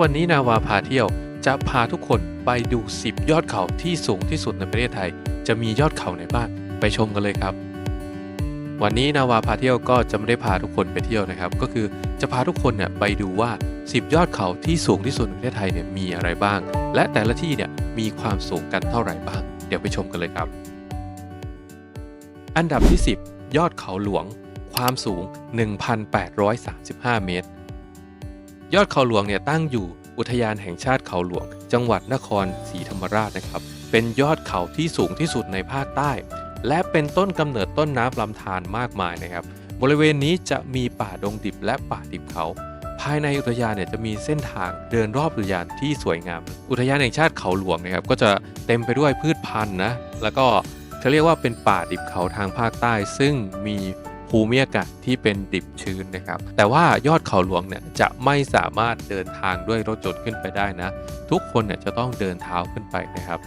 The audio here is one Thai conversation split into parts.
วันนี้นาวาพาเที่ยวจะพาทุกคนไปดู 10 ยอดเขาที่สูงที่สุดในประเทศไทย จะมียอดเขาไหนบ้างไปชมกันเลยครับ วันนี้นาวาพาเที่ยวก็จะไม่ได้พาทุกคนไปเที่ยวนะครับ ก็คือจะพาทุกคนเนี่ยไปดูว่า 10 ยอดเขาที่สูงที่สุดในประเทศไทยเนี่ยมีอะไรบ้าง และแต่ละที่เนี่ยมีความสูงกันเท่าไหร่บ้าง เดี๋ยวไปชมกันเลยครับ อันดับที่ 10 ยอดเขาหลวง ความสูง 1,835 เมตร ยอดเขาหลวงเนี่ยตั้งอยู่อุทยานแห่งชาติเขาหลวง จังหวัดนครศรีธรรมราชนะครับ เป็นยอดเขาที่สูงที่สุดในภาคใต้ และเป็นต้นกำเนิดต้นน้ำลำธารมากมายนะครับ บริเวณนี้จะมีป่าดงดิบและป่าดิบเขา ภายในอุทยานเนี่ยจะมีเส้นทางเดินรอบอุทยานที่สวยงาม อุทยานแห่งชาติเขาหลวงนะครับก็จะเต็มไปด้วยพืชพันธุ์นะแล้วก็เขาเรียกว่าเป็นป่าดิบเขาทางภาคใต้ ซึ่งมี ภูมิอากาศที่เป็นดิบชื้นนะครับ แต่ว่ายอดเขาหลวงเนี่ยจะไม่สามารถเดินทางด้วยรถยนต์ขึ้นไปได้นะ ทุกคนเนี่ยจะต้องเดินเท้าขึ้นไปนะครับ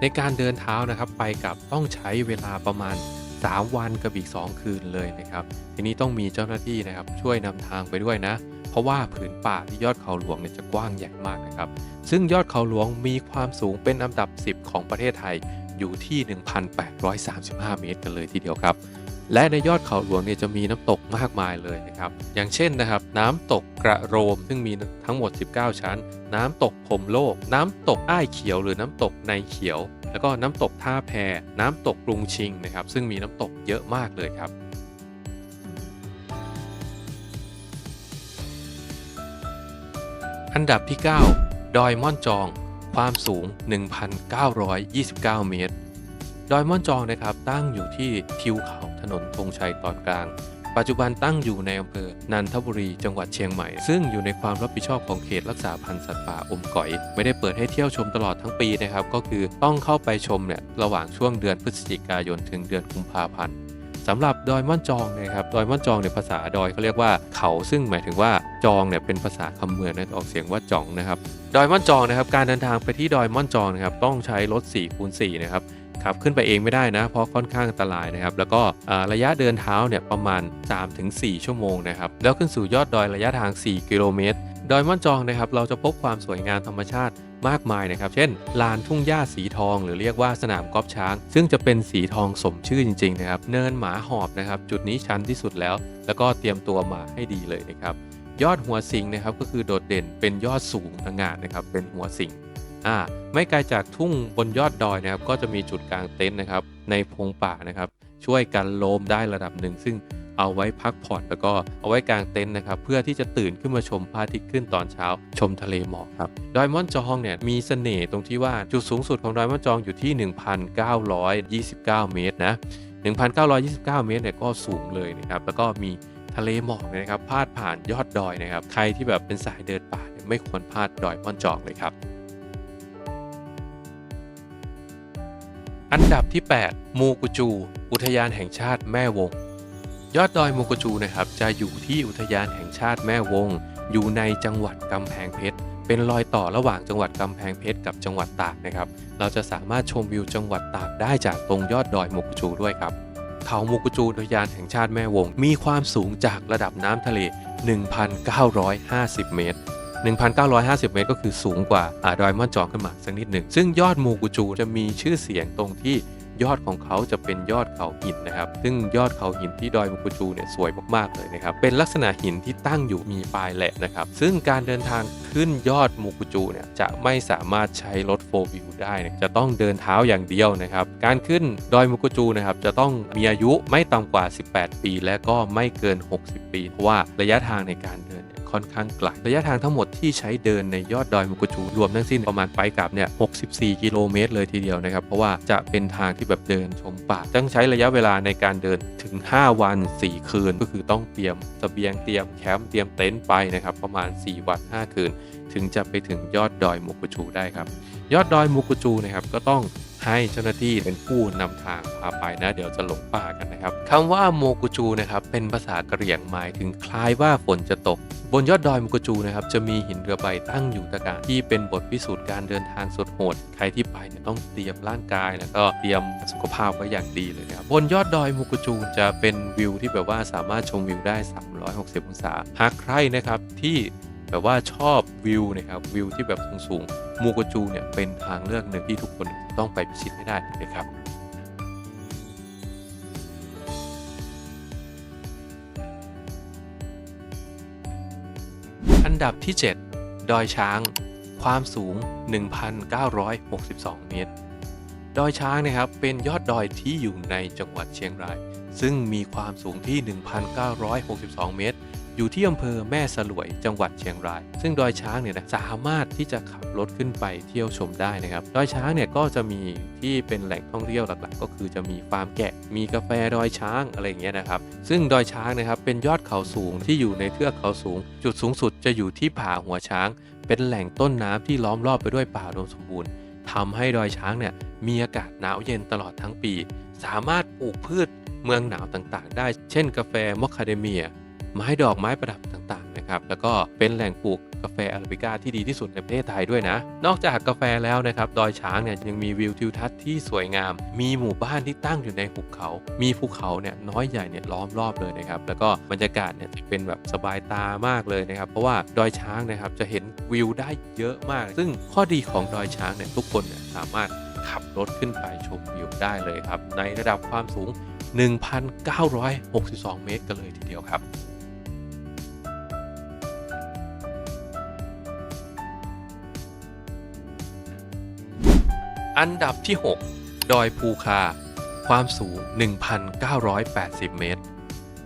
ในการเดินเท้านะครับไปกับต้องใช้เวลาประมาณ 3 วันกับอีก 2 คืนเลยนะครับ ทีนี้ต้องมีเจ้าหน้าที่นะครับช่วยนำทางไปด้วยนะ เพราะว่าผืนป่าที่ยอดเขาหลวงเนี่ยจะกว้างใหญ่มากนะครับ ซึ่งยอดเขาหลวงมีความสูงเป็นอันดับ 10 ของประเทศไทยอยู่ที่ 1,835 เมตรกันเลยทีเดียวครับ และในยอดเขาหลวงเนี่ยจะมีน้ำตกมากมายเลยนะครับ อย่างเช่นนะครับ น้ำตกกระโรมซึ่งมีทั้งหมด 19 ชั้น น้ำตกพรมโลก น้ำตกอ้ายเขียว หรือน้ำตกในเขียว แล้วก็น้ำตกท่าแพน้ำตกกรุงชิงนะครับ ซึ่งมีน้ำตกเยอะมากเลยครับอันดับที่ 9 ดอยม่อนจอง ความสูง 1,929 เมตร ดอยม่อนจองนะครับตั้งอยู่ที่ทิวเขา ถนนธงชัยตอนกลาง ปัจจุบันตั้งอยู่ในอำเภอนันทบุรีจังหวัดเชียงใหม่ ซึ่งอยู่ในความรับผิดชอบของเขตรักษาพันธุ์สัตว์ป่าอมก๋อย ไม่ได้เปิดให้เที่ยวชมตลอดทั้งปีนะครับ ก็คือต้องเข้าไปชมเนี่ยระหว่างช่วงเดือนพฤศจิกายนถึงเดือนกุมภาพันธ์สำหรับดอยม่อนจองนะครับดอยม่อนจองในยภาษาดอยเขาเรียกว่าเขาซึ่งหมายถึงว่าจองเนี่ยเป็นภาษาคำเมืองนะออกเสียงว่าจ่องนะครับ ดอยม่อนจองนะครับ การเดินทางไปที่ดอยม่อนจองนะครับต้องใช้รถ4คูณ4นะครับ ขับขึ้นไปเองไม่ได้นะ เพราะค่อนข้างอันตรายนะครับ แล้วก็ระยะเดินเท้าเนี่ยประมาณ 3-4 ชั่วโมงนะครับ แล้วขึ้นสู่ยอดดอยระยะทาง 4 กิโลเมตร ดอยม่อนจองนะครับ เราจะพบความสวยงามธรรมชาติมากมายนะครับ เช่น ลานทุ่งหญ้าสีทอง หรือเรียกว่าสนามกอล์ฟช้าง ซึ่งจะเป็นสีทองสมชื่อจริงๆนะครับ เนินหมาหอบนะครับ จุดนี้ชันที่สุดแล้ว แล้วก็เตรียมตัวมาให้ดีเลยนะครับ ยอดหัวสิงนะครับก็คือโดดเด่นเป็นยอดสูงต่างงานนะครับ เป็นหัวสิง อ่าไม่ไกลจากทุ่งบนยอดดอยนะครับ ก็จะมีจุดกลางเต็นท์นะครับ ในพงป่านะครับ ช่วยกันโลมได้ระดับหนึ่ง ซึ่งเอาไว้พักผ่อนแล้วก็เอาไว้กลางเต็นท์นะครับ เพื่อที่จะตื่นขึ้นมาชมพระอาทิตย์ขึ้นตอนเช้า ชมทะเลหมอกครับดอยม่อนจองเนี่ยมีเสน่ห์ตรงที่ว่าจุดสูงสุดของดอยม่อนจองอยู่ที่ 1,929 เมตรนะ 1,929 เมตรเนี่ยก็สูงเลยนะครับแล้วก็มีทะเลหมอกนะครับพาดผ่านยอดดอยนะครับ ใครที่แบบเป็นสายเดินป่าไม่ควรพลาดดอยม่อนจองเลยครับ อันดับที่ 8 มูกุจู อุทยานแห่งชาติแม่วง ยอดดอยมูกุจูนะครับจะอยู่ที่อุทยานแห่งชาติแม่วง อยู่ในจังหวัดกำแพงเพชรเป็นรอยต่อระหว่างจังหวัดกำแพงเพชรกับจังหวัดตากนะครับ เราจะสามารถชมวิวจังหวัดตากได้จากตรงยอดดอยมูกุจูด้วยครับเขามูกุจูอุทยานแห่งชาติแม่วง มีความสูงจากระดับน้ำทะเล 1,950 เมตร 1,950 เมตร ก็คือสูงกว่าอดอยม่อนจองขึ้นมาสักนิดหนึ่ง ซึ่งยอดมูกุจูจะมีชื่อเสียงตรงที่ยอดของเขาจะเป็นยอดเขาหินนะครับ ซึ่งยอดเขาหินที่ดอยมูกุจูเนี่ยสวยมากๆเลยนะครับ เป็นลักษณะหินที่ตั้งอยู่มีปลายแหลมนะครับ ซึ่งการเดินทางขึ้นยอดมูกุจูเนี่ยจะไม่สามารถใช้รถโฟล์วิวได้นะจะต้องเดินเท้าอย่างเดียวนะครับ การขึ้นดอยมูกุจูนะครับจะต้องมีอายุไม่ต่ำกว่า 18 ปี และก็ไม่เกิน 60 ปี เพราะว่าระยะทางในการ ค่อนข้างไกลระยะทางทั้งหมดที่ใช้เดินในยอดดอยมุกุจูรวมทั้งสิ้นประมาณไปกลับเนี่ย64 กิโลเมตรเลยทีเดียวนะครับ เพราะว่าจะเป็นทางที่แบบเดินชมป่าต้องใช้ระยะเวลาในการเดินถึง 5 วัน 4 คืน ก็คือต้องเตรียมเสบียงเตรียมแคมป์เตรียมเต็นท์ไปนะครับประมาณ 4 วัน 5 คืน ถึงจะไปถึงยอดดอยมุกุจูได้ครับยอดดอยมุกุจูนะครับก็ต้อง ให้เจ้าหน้าที่เป็นผู้นำทางพาไปนะเดี๋ยวจะหลงป่ากันนะครับคำว่าโมกุจูนะครับเป็นภาษากะเหรี่ยงหมายถึงคล้ายว่าฝนจะตก บนยอดดอยโมกุจูนะครับจะมีหินเรือใบตั้งอยู่ตะการที่เป็นบทพิสูจน์การเดินทางสุดโหดใครที่ไปเนี่ยต้องเตรียมร่างกายแล้วก็เตรียมสุขภาพไว้อย่างดีเลยครับบนยอดดอยโมกุจูจะเป็นวิวที่แบบว่าสามารถชมวิวได้ 360 องศาหากใครนะครับที่ แบบว่าชอบวิวนะครับวิวที่แบบสูงๆมูโกจูเนี่ยเป็นทางเลือกหนึ่งที่ทุกคนต้องไปพิชิตให้ได้นะครับอันดับที่ 7 ดอยช้าง ความสูง 1,962 เมตร ดอยช้างนะครับเป็นยอดดอยที่อยู่ในจังหวัดเชียงราย ซึ่งมีความสูงที่ 1,962 เมตร อยู่ที่อำเภอแม่สลวยจังหวัดเชียงราย ซึ่งดอยช้างเนี่ยนะสามารถที่จะขับรถขึ้นไปเที่ยวชมได้นะครับ ดอยช้างเนี่ยก็จะมีที่เป็นแหล่งท่องเที่ยวหลักๆ ก็คือจะมีฟาร์มแกะ มีกาแฟดอยช้างอะไรอย่างเงี้ยนะครับ ซึ่งดอยช้างนะครับเป็นยอดเขาสูงที่อยู่ในเทือกเขาสูง จุดสูงสุดจะอยู่ที่ผาหัวช้าง เป็นแหล่งต้นน้ำที่ล้อมรอบไปด้วยป่าอุดมสมบูรณ์ทำให้ดอยช้างเนี่ยมีอากาศหนาวเย็นตลอดทั้งปี สามารถปลูกพืชเมืองหนาวต่างๆ ได้ เช่นกาแฟมอคคาเดเมีย ไม้ดอกไม้ประดับต่างๆนะครับแล้วก็เป็นแหล่งปลูกกาแฟอาราบิก้าที่ดีที่สุดในประเทศไทยด้วยนะ นอกจากกาแฟแล้วนะครับดอยช้างเนี่ยยังมีวิวทิวทัศน์ที่สวยงาม มีหมู่บ้านที่ตั้งอยู่ในหุบเขา มีภูเขาเนี่ยน้อยใหญ่เนี่ยล้อมรอบเลยนะครับแล้วก็บรรยากาศเนี่ยเป็นแบบสบายตามากเลยนะครับเพราะว่าดอยช้างนะครับจะเห็นวิวได้เยอะมาก ซึ่งข้อดีของดอยช้างเนี่ยทุกคนเนี่ยสามารถขับรถขึ้นไปชมวิวได้เลยครับในระดับความสูง 1,962 เมตรกันเลยทีเดียวครับ อันดับที่ 6 ดอยภูคา ความสูง 1,980 เมตร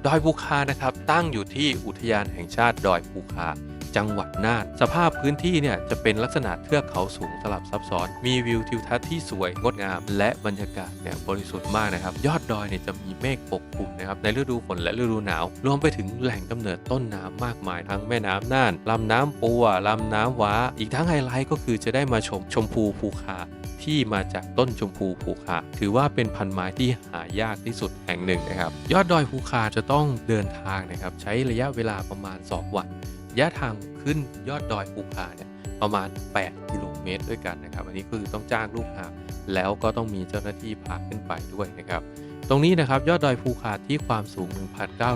ดอยภูคานะครับตั้งอยู่ที่อุทยานแห่งชาติดอยภูคา จังหวัดน่าน สภาพพื้นที่เนี่ยจะเป็นลักษณะเทือกเขาสูงสลับซับซ้อน มีวิวทิวทัศน์ที่สวยงดงาม และบรรยากาศเนี่ยบริสุทธิ์มากนะครับ ยอดดอยเนี่ยจะมีเมฆปกคลุมนะครับในฤดูฝนและฤดูหนาว รวมไปถึงแหล่งกำเนิดต้นน้ำมากมายทั้งแม่น้ำน่านลำน้ำปัวลำน้ำว้า อีกทั้งไฮไลท์ก็คือจะได้มาชมชมพูภูคา ที่มาจากต้นชมพูภูคาถือว่าเป็นพันไม้ที่หายากที่สุดแห่งหนึ่งนะครับ ยอดดอยภูคาจะต้องเดินทางนะครับ ใช้ระยะเวลาประมาณ 2 วันระยะทางขึ้นยอดดอยภูคาเนี่ยประมาณ 8 กิโลเมตรด้วยกันนะครับ อันนี้คือต้องจ้างลูกหาบแล้วก็ต้องมีเจ้าหน้าที่พาขึ้นไปด้วยนะครับ ตรงนี้นะครับยอดดอยภูคาที่ความสูง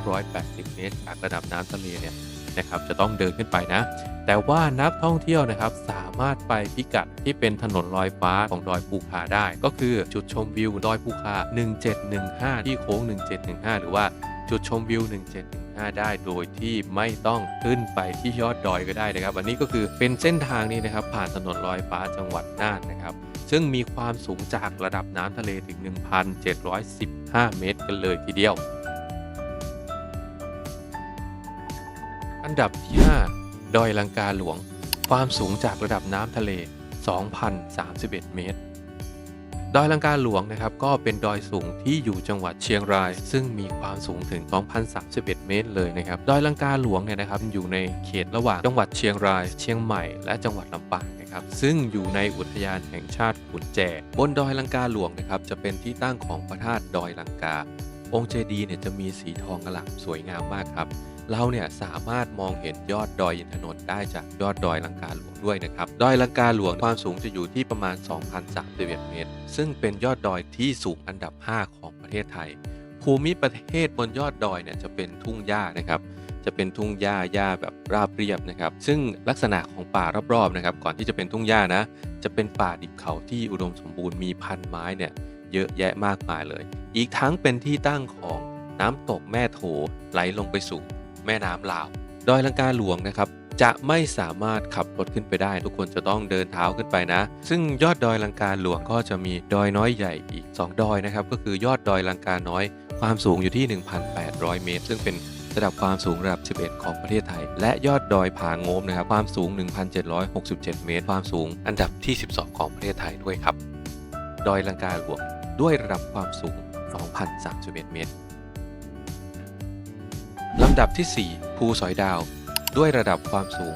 1,980 เมตรจากระดับน้ำทะเลเนี่ย นะครับจะต้องเดินขึ้นไปนะ แต่ว่านักท่องเที่ยวนะครับสามารถไปพิกัดที่เป็นถนนลอยฟ้าของดอยภูคาได้ ก็คือจุดชมวิวดอยภูคา 1715 ที่โค้ง 1715 หรือว่าจุดชมวิว 1715 ได้โดยที่ไม่ต้องขึ้นไปที่ยอดดอยก็ได้นะครับ อันนี้ก็คือเป็นเส้นทางนี้นะครับ ผ่านถนนลอยฟ้าจังหวัดน่านนะครับ ซึ่งมีความสูงจากระดับน้ำทะเลถึง 1,715 เมตร กันเลยทีเดียว อันดับที่ 5 ดอยลังกาหลวง ความสูงจากระดับน้ำทะเล 2,031 เมตร ดอยลังกาหลวงนะครับก็เป็นดอยสูงที่อยู่จังหวัดเชียงราย ซึ่งมีความสูงถึง 2,031 เมตรเลยนะครับ ดอยลังกาหลวงเนี่ยนะครับอยู่ในเขตระหว่างจังหวัดเชียงราย เชียงใหม่ และจังหวัดลำปางนะครับซึ่งอยู่ในอุทยานแห่งชาติขุนแจ บนดอยลังกาหลวงนะครับ จะเป็นที่ตั้งของพระธาตุดอยลังกา องค์เจดีย์เนี่ยจะมีสีทองอลามสวยงามมากครับ เราเนี่ยสามารถมองเห็นยอดดอยอินทนนท์ได้จากยอดดอยลังกาหลวงด้วยนะครับ ดอยลังกาหลวงความสูงจะอยู่ที่ประมาณ 2,031 เมตร ซึ่งเป็นยอดดอยที่สูงอันดับ 5 ของประเทศไทย ภูมิประเทศบนยอดดอยเนี่ยจะเป็นทุ่งหญ้านะครับจะเป็นทุ่งหญ้าหญ้าแบบราบเรียบนะครับ ซึ่งลักษณะของป่ารอบๆนะครับ ก่อนที่จะเป็นทุ่งหญ้านะ จะเป็นป่าดิบเขาที่อุดมสมบูรณ์มีพันไม้เนี่ย เยอะแยะมากมายเลย อีกทั้งเป็นที่ตั้งของน้ำตกแม่โถไหลลงไปสู่แม่น้ำลาว ดอยลังกาหลวงนะครับ จะไม่สามารถขับรถขึ้นไปได้ ทุกคนจะต้องเดินเท้าขึ้นไปนะ ซึ่งยอดดอยลังกาหลวงก็จะมีดอยน้อยใหญ่อีก 2 ดอยนะครับ ก็คือยอดดอยลังกาน้อย ความสูงอยู่ที่ 1,800 เมตร ซึ่งเป็นระดับความสูงระดับ 11 ของประเทศไทย และยอดดอยผาโงมนะครับ ความสูง 1,767 เมตร ความสูงอันดับที่ 12 ของประเทศไทยด้วยครับ ดอยลังกาหลวง ด้วยระดับความสูง 2,031 เมตร ลำดับที่ 4 ภูสอยดาว ด้วยระดับความสูง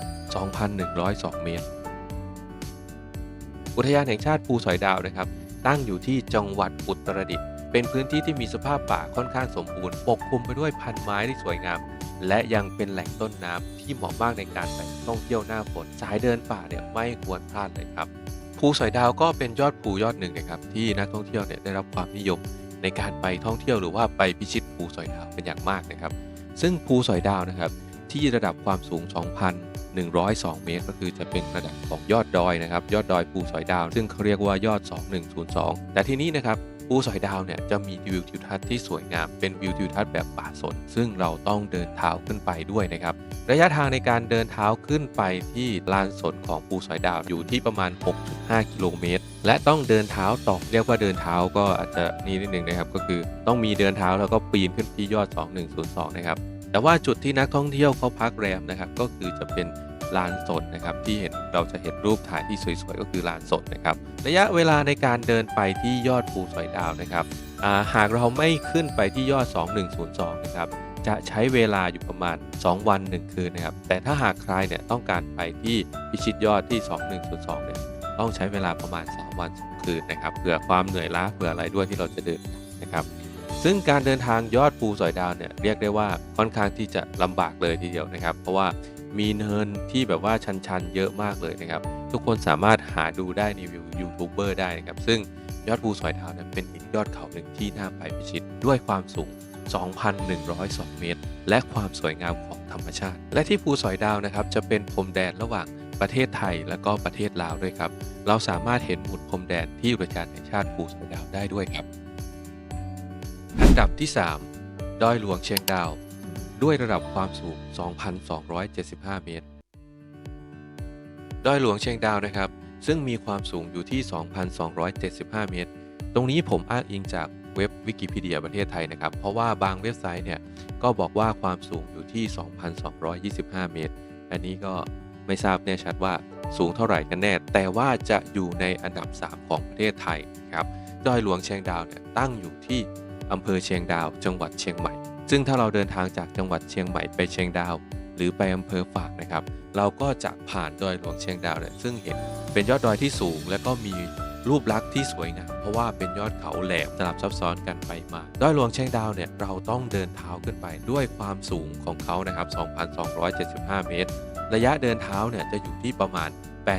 2,102 เมตร อุทยานแห่งชาติภูสอยดาวนะครับ ตั้งอยู่ที่จังหวัดอุตรดิตถ์ เป็นพื้นที่ที่มีสภาพป่าค่อนข้างสมบูรณ์ ปกคลุมไปด้วยพันไม้ที่สวยงาม และยังเป็นแหล่งต้นน้ำที่เหมาะมากในการไปท่องเที่ยวหน้าฝน สายเดินป่าเนี่ยไม่ควรพลาดเลยครับ ภูสอยดาวก็เป็นยอดภูยอดหนึ่งนะครับที่นักท่องเที่ยวเนี่ยได้รับความนิยมในการไปท่องเที่ยวหรือว่าไปพิชิตภูสอยดาวเป็นอย่างมากนะครับ ซึ่งภูสอยดาวนะครับที่ระดับความสูง 2,102 เมตร ก็คือจะเป็นระดับของยอดดอยนะครับ ยอดดอยภูสอยดาว ซึ่งเขาเรียกว่ายอด 2102 แต่ทีนี้นะครับ ภูสอยดาวเนี่ยจะมีวิวทิวทัศน์ที่สวยงามเป็นวิวทิวทัศน์แบบป่าสน ซึ่งเราต้องเดินเท้าขึ้นไปด้วยนะครับ ระยะทางในการเดินเท้าขึ้นไปที่ลานสนของภูสอยดาวอยู่ที่ประมาณ 6.5 กิโลเมตร และต้องเดินเท้าต่อเรียกว่าเดินเท้าก็อาจจะนี่นิดนึงนะครับ ก็คือต้องมีเดินเท้าแล้วก็ปีนขึ้นที่ยอด 2102 นะครับแต่ว่าจุดที่นักท่องเที่ยวเขาพักแรมนะครับก็คือจะเป็น ลานสนนะครับที่เห็นเราจะเห็นรูปถ่ายที่สวยๆก็คือลานสนนะครับระยะเวลาในการเดินไปที่ยอดภูสอยดาวนะครับาหากเราไม่ขึ้นไปที่ยอด 2102 นะครับจะใช้เวลาอยู่ประมาณ 2 วัน 1 คืนนะครับแต่ถ้าหากใครเนี่ยต้องการไปที่พิชิตยอดที่ 2102 เนี่ยต้องใช้เวลาประมาณ3วัน2คืนนะครับเผื่อความเหนื่อยล้าเผื่ออะไรด้วยที่เราจะเดินนะครับซึ่งการเดินทางยอดภูสอยดาวเนี่ยเรียกได้ว่าค่อนข้างที่จะลำบากเลยทีเดียวนะครับ เพราะว่า มีเนินที่แบบว่าชันๆ เยอะมากเลยนะครับ ทุกคนสามารถหาดูได้ในวิวยูทูบเบอร์ได้นะครับ ซึ่งยอดภูสอยดาวเนี่ยเป็นอีกยอดเขาหนึ่งที่น่าไปพิชิตด้วยความสูง 2,102 เมตร และความสวยงามของธรรมชาติ และที่ภูสอยดาวนะครับจะเป็นพรมแดนระหว่างประเทศไทยและก็ประเทศลาวด้วยครับ เราสามารถเห็นหมุดพรมแดนที่อุทยานแห่งชาติภูสอยดาวได้ด้วยครับ อันดับที่ 3 ดอยหลวงเชียงดาว ด้วยระดับความสูง 2,275 เมตร ดอยหลวงเชียงดาวนะครับ ซึ่งมีความสูงอยู่ที่ 2,275 เมตร ตรงนี้ผมอ้างอิงจากเว็บวิกิพีเดียประเทศไทยนะครับ เพราะว่าบางเว็บไซต์เนี่ยก็บอกว่าความสูงอยู่ที่ 2,225 เมตร อันนี้ก็ไม่ทราบแน่ชัดว่าสูงเท่าไหร่กันแน่ แต่ว่าจะอยู่ในอันดับ 3 ของประเทศไทยครับ ดอยหลวงเชียงดาวเนี่ยตั้งอยู่ที่อำเภอเชียงดาว จังหวัดเชียงใหม่ ซึ่งถ้าเราเดินทางจากจังหวัดเชียงใหม่ไปเชียงดาว หรือไปอำเภอฝางนะครับ เราก็จะผ่านดอยหลวงเชียงดาวเนี่ยซึ่งเห็นเป็นยอดดอยที่สูง และก็มีรูปลักษณ์ที่สวยงามเพราะว่าเป็นยอดเขาแหลมสลับซับซ้อนกันไปมาดอยหลวงเชียงดาวเนี่ยเราต้องเดินเท้าขึ้นไปด้วยความสูงของเขานะครับ 2,275 เมตร ระยะเดินเท้าเนี่ยจะอยู่ที่ประมาณ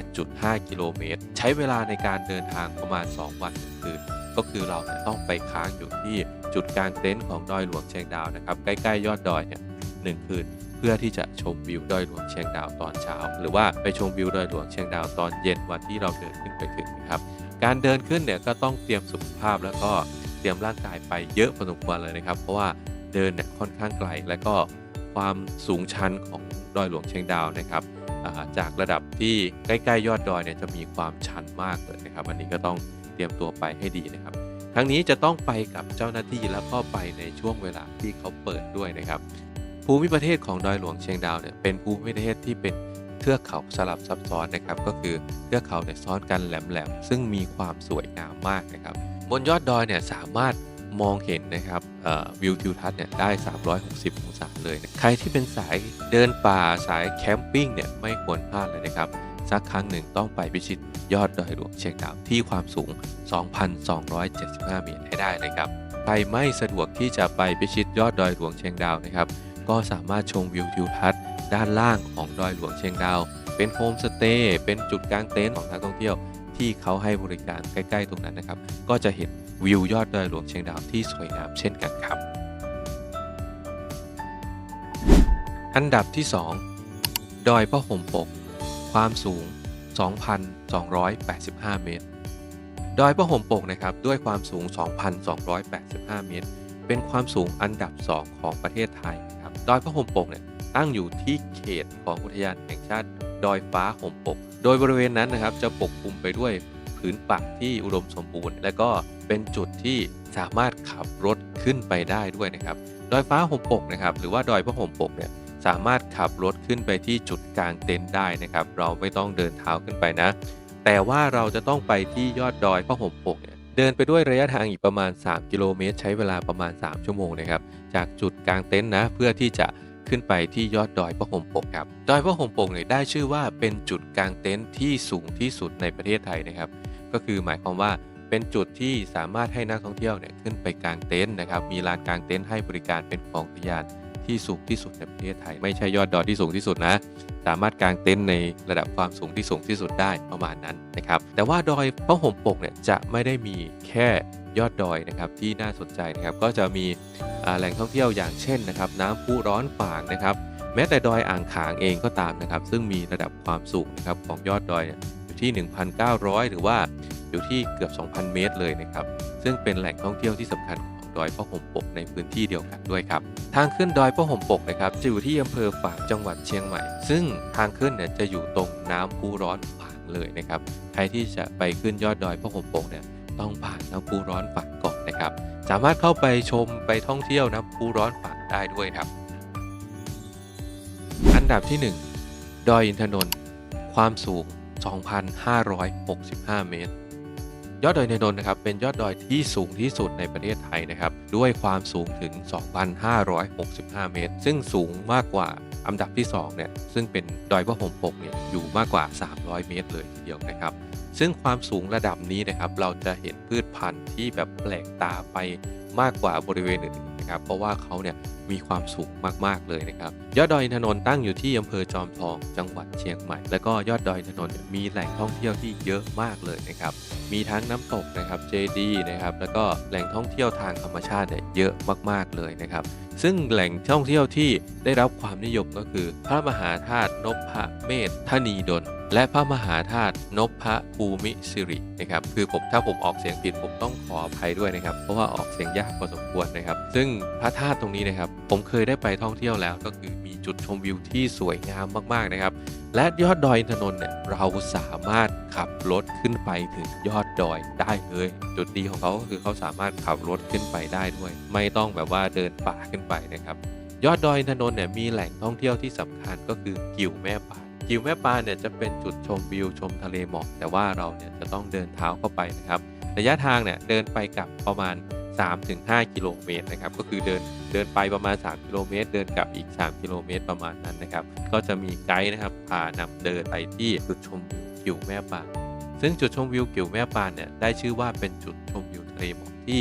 8.5 กิโลเมตร ใช้เวลาในการเดินทางประมาณ 2 วัน1คืนก็คือเราต้องไปค้างอยู่ที่ จุดกลางเต็นท์ของดอยหลวงเชียงดาวนะครับใกล้ๆยอดดอยเนี่ยหนึ่งคืนเพื่อที่จะชมวิวดอยหลวงเชียงดาวตอนเช้า หรือว่าไปชมวิวดอยหลวงเชียงดาวตอนเย็นวันที่เราเดินขึ้นไปถึงนะครับการเดินขึ้นเนี่ยก็ต้องเตรียมสุขภาพแล้วก็เตรียมร่างกายไปเยอะพอสมควรเลยนะครับ เพราะว่าเดินเนี่ยค่อนข้างไกลและก็ความสูงชันของดอยหลวงเชียงดาวนะครับาจากระดับที่ใกล้ ๆ ยอดดอยเนี่ยจะมีความชันมากเลยนะครับ อันนี้ก็ต้องเตรียมตัวไปให้ดีนะครับ ทั้งนี้จะต้องไปกับเจ้าหน้าที่แล้วก็ไปในช่วงเวลาที่เขาเปิดด้วยนะครับ ภูมิประเทศของดอยหลวงเชียงดาวเนี่ยเป็นภูมิประเทศที่เป็นเทือกเขาสลับซับซ้อนนะครับ ก็คือเทือกเขาเนี่ยซ้อนกันแหลมๆซึ่งมีความสวยงามมากนะครับ บนยอดดอยเนี่ยสามารถมองเห็นนะครับวิวทิวทัศน์เนี่ยได้ 360 องศาเลยนะใครที่เป็นสายเดินป่าสายแคมปิ้งเนี่ยไม่ควรพลาดเลยนะครับ สักครั้งหนึ่งต้องไปพิชิตยอดดอยหลวงเชียงดาวที่ความสูง 2,275 เมตรให้ได้นะครับ ใครไม่สะดวกที่จะไปพิชิตยอดดอยหลวงเชียงดาวนะครับ ก็สามารถชมวิวทิวทัศน์ด้านล่างของดอยหลวงเชียงดาว เป็นโฮมสเตย์ เป็นจุดกลางเต็นท์ของนักท่องเที่ยวที่เขาให้บริการใกล้ ๆ ตรงนั้นนะครับ ก็จะเห็นวิวยอดดอยหลวงเชียงดาวที่สวยงามเช่นกันครับ อันดับที่ 2 ดอยพระห่มปก ความสูง 2,285 เมตร ดอยพระห่มปกนะครับด้วยความสูง 2,285 เมตร เป็นความสูงอันดับ 2 ของประเทศไทยนะครับดอยพระห่มปกเนี่ยตั้งอยู่ที่เขตของอุทยานแห่งชาติดอยฟ้าห่มปก โดยบริเวณนั้นนะครับจะปกคลุมไปด้วยผืนป่าที่อุดมสมบูรณ์ และก็เป็นจุดที่สามารถขับรถขึ้นไปได้ด้วยนะครับ ดอยฟ้าห่มปกนะครับหรือว่าดอยพระห่มปกเนี่ย สามารถขับรถขึ้นไปที่จุดกลางเต็นท์ได้นะครับ เราไม่ต้องเดินเท้าขึ้นไปนะ แต่ว่าเราจะต้องไปที่ยอดดอยพระห่มปกเนี่ยเดินไปด้วยระยะทางอีกประมาณ 3 กิโลเมตร ใช้เวลาประมาณ 3 ชั่วโมงนะครับ จากจุดกลางเต็นท์นะ เพื่อที่จะขึ้นไปที่ยอดดอยพระห่มปกครับ ดอยพระห่มปกเนี่ยได้ชื่อว่าเป็นจุดกลางเต็นท์ที่สูงที่สุดในประเทศไทยนะครับ ก็คือหมายความว่าเป็นจุดที่สามารถให้นักท่องเที่ยวเนี่ยขึ้นไปกลางเต็นท์นะครับ มีลานกลางเต็นท์ให้บริการเป็นของทยาน ที่สูงที่สุดในประเทศไทย ไม่ใช่ยอดดอยที่สูงที่สุดนะ สามารถกางเต็นท์ในระดับความสูงที่สูงที่สุดได้ประมาณนั้นนะครับ แต่ว่าดอยพระห่มปกเนี่ยจะไม่ได้มีแค่ยอดดอยนะครับที่น่าสนใจนะครับก็จะมีแหล่งท่องเที่ยวอย่างเช่นนะครับน้ำพุร้อนฝางนะครับแม้แต่ดอยอ่างขางเองก็ตามนะครับ ซึ่งมีระดับความสูงนะครับของยอดดอยเนี่ยอยู่ที่ 1,900 หรือว่าอยู่ที่เกือบ 2,000 เมตรเลยนะครับ ซึ่งเป็นแหล่งท่องเที่ยวที่สำคัญ ดอยพระห่มปกในพื้นที่เดียวกันด้วยครับ ทางขึ้นดอยพระห่มปกนะครับจะอยู่ที่อำเภอฝางจังหวัดเชียงใหม่ ซึ่งทางขึ้นเนี่ยจะอยู่ตรงน้ำพุร้อนฝางเลยนะครับ ใครที่จะไปขึ้นยอดดอยพระห่มปกเนี่ยต้องผ่านน้ำพุร้อนฝางก่อนนะครับ สามารถเข้าไปชมไปท่องเที่ยวน้ำพุร้อนฝางได้ด้วยครับ อันดับที่ 1 ดอยอินทนนท์ความสูง 2,565 เมตร ยอดดอยในนนท์นะครับเป็นยอดดอยที่สูงที่สุดในประเทศไทยนะครับด้วยความสูงถึง 2,565 เมตร ซึ่งสูงมากกว่าอันดับที่2เนี่ยซึ่งเป็นดอยพระห่มปกเนี่ยอยู่มากกว่า 300 เมตรเลยทีเดียวนะครับ ซึ่งความสูงระดับนี้นะครับเราจะเห็นพืชพันธุ์ที่แบบแปลกตาไปมากกว่าบริเวณอื่น นะครับ เพราะว่าเขาเนี่ยมีความสูงมากๆเลยนะครับ ยอดดอยอินทนนท์ตั้งอยู่ที่อำเภอจอมทอง จังหวัดเชียงใหม่ แล้วก็ยอดดอยอินทนนท์เนี่ยมีแหล่งท่องเที่ยวที่เยอะมากเลยนะครับ มีทั้งน้ำตกนะครับเจดีนะครับ แล้วก็แหล่งท่องเที่ยวทางธรรมชาติเนี่ยเยอะมากๆเลยนะครับ ซึ่งแหล่งท่องเที่ยวที่ได้รับความนิยมก็คือ พระมหาธาตุนพพระเมธทนีดล และพระมหาธาตุนพภูมิสิรินะครับคือผมถ้าผมออกเสียงผิดผมต้องขออภัยด้วยนะครับ เพราะว่าออกเสียงยากพอสมควรนะครับ ซึ่งพระธาตุตรงนี้นะครับ ผมเคยได้ไปท่องเที่ยวแล้ว ก็คือมีจุดชมวิวที่สวยงามมากๆนะครับ และยอดดอยอินทนนท์เนี่ยเราสามารถขับรถขึ้นไปถึงยอดดอยได้เลย จุดดีของเขาก็คือเขาสามารถขับรถขึ้นไปได้ด้วย ไม่ต้องแบบว่าเดินป่าขึ้นไปนะครับ ยอดดอยอินทนนท์เนี่ยมีแหล่งท่องเที่ยวที่สำคัญก็คือกิวแม่ป่า กิวแม่ปานเนี่ยจะเป็นจุดชมวิวชมทะเลหมอกแต่ว่าเราเนี่ยจะต้องเดินเท้าเข้าไปนะครับ ระยะทางเนี่ยเดินไปกลับประมาณ 3-5 กิโลเมตรนะครับก็คือเดินเดินไปประมาณ 3 กิโลเมตร เดินกลับอีก 3 กิโลเมตรประมาณนั้นนะครับ ก็จะมีไกด์นะครับพานำเดินไปที่จุดชมวิวกิวแม่ปานซึ่งจุดชมวิวกิวแม่ปานเนี่ยได้ชื่อว่าเป็นจุดชมวิวทะเลหมอกที่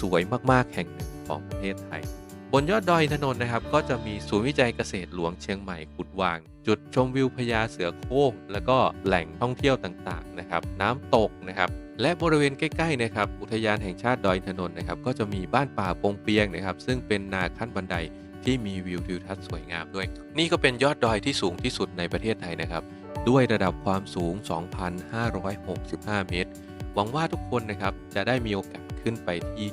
สวยมากๆแห่งหนึ่งของประเทศไทย บนยอดดอยอินทนนท์นะครับ ก็จะมีศูนย์วิจัยเกษตรหลวงเชียงใหม่ขุดวาง จุดชมวิวพญาเสือโคร่งแล้วก็แหล่งท่องเที่ยวต่างๆนะครับ น้ำตกนะครับและบริเวณใกล้ๆนะครับอุทยานแห่งชาติดอยอินทนนท์นะครับ ก็จะมีบ้านป่าปงเปียงนะครับ ซึ่งเป็นนาขั้นบันไดที่มีวิวทิวทัศน์สวยงามด้วย นี่ก็เป็นยอดดอยที่สูงที่สุดในประเทศไทยนะครับ ด้วยระดับความสูง 2,565 เมตร หวังว่าทุกคนนะครับจะได้มีโอกาสขึ้นไปที่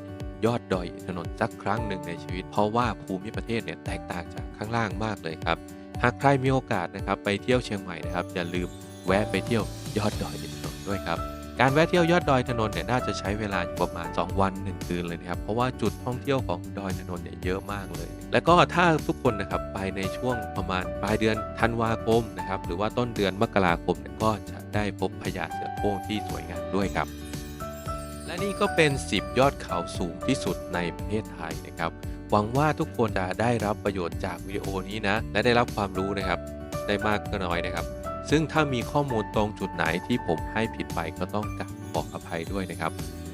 ยอดดอยอินทนนท์สักครั้งหนึ่งในชีวิต เพราะว่าภูมิประเทศเนี่ยแตกต่างจากข้างล่างมากเลยครับ หากใครมีโอกาสนะครับไปเที่ยวเชียงใหม่นะครับอย่าลืมแวะไปเที่ยวยอดดอยอินทนนท์ด้วยครับการแวะเที่ยวยอดดอยอินทนนท์เนี่ยน่าจะใช้เวลาอยู่ประมาณ 2 วัน 1 คืนเลยนะครับ เพราะว่าจุดท่องเที่ยวของดอยอินทนนท์เนี่ยเยอะมากเลย แล้วก็ถ้าทุกคนนะครับไปในช่วงประมาณปลายเดือนธันวาคมนะครับหรือว่าต้นเดือนมกราคมเนี่ยก็จะได้พบพญาเสือโคร่งที่สวยงามด้วยครับ และนี่ก็เป็น 10 ยอดเขาสูงที่สุดในประเทศไทยนะครับ หวังว่าทุกคนจะได้รับประโยชน์จากวิดีโอนี้นะ และได้รับความรู้นะครับ ได้มากก็น้อยนะครับ ซึ่งถ้ามีข้อมูลตรงจุดไหนที่ผมให้ผิดไปก็ต้องกราบขออภัยด้วยนะครับ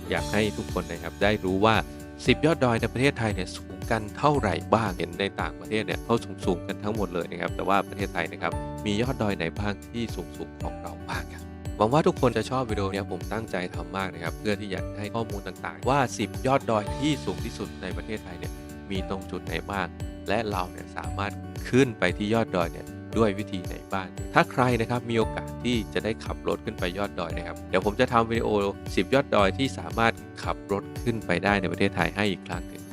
อยากให้ทุกคนนะครับได้รู้ว่า 10 ยอดดอยในประเทศไทยเนี่ยสูงกันเท่าไหร่บ้างเห็นในต่างประเทศเนี่ยเขาสูงสูงกันทั้งหมดเลยนะครับ แต่ว่าประเทศไทยนะครับมียอดดอยไหนบ้างที่สูงสูงของเราบ้างครับ หวังว่าทุกคนจะชอบวิดีโอนี้ผมตั้งใจทำมากนะครับ เพื่อที่อยากให้ข้อมูลต่างๆ ว่า 10 ยอดดอยที่สูงที่สุดในประเทศไทยเนี่ยมีตรงจุดไหนบ้างและเราเนี่ยสามารถขึ้นไปที่ยอดดอยเนี่ยด้วยวิธีไหนบ้าง ถ้าใครนะครับมีโอกาสที่จะได้ขับรถขึ้นไปยอดดอยนะครับ เดี๋ยวผมจะทำวิดีโอ 10 ยอดดอยที่สามารถขับรถขึ้นไปได้ในประเทศไทยให้อีกครั้งหนึ่ง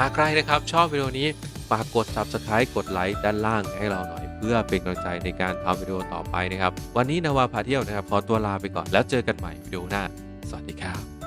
หากใครนะครับชอบวิดีโอนี้ฝากกด subscribe กดไลค์ด้านล่างให้เราหน่อย เพื่อเป็นกำลังใจในการทำวิดีโอต่อไปนะครับ วันนี้นาวาพาเที่ยวนะครับ ขอตัวลาไปก่อนแล้วเจอกันใหม่วิดีโอหน้า สวัสดีครับ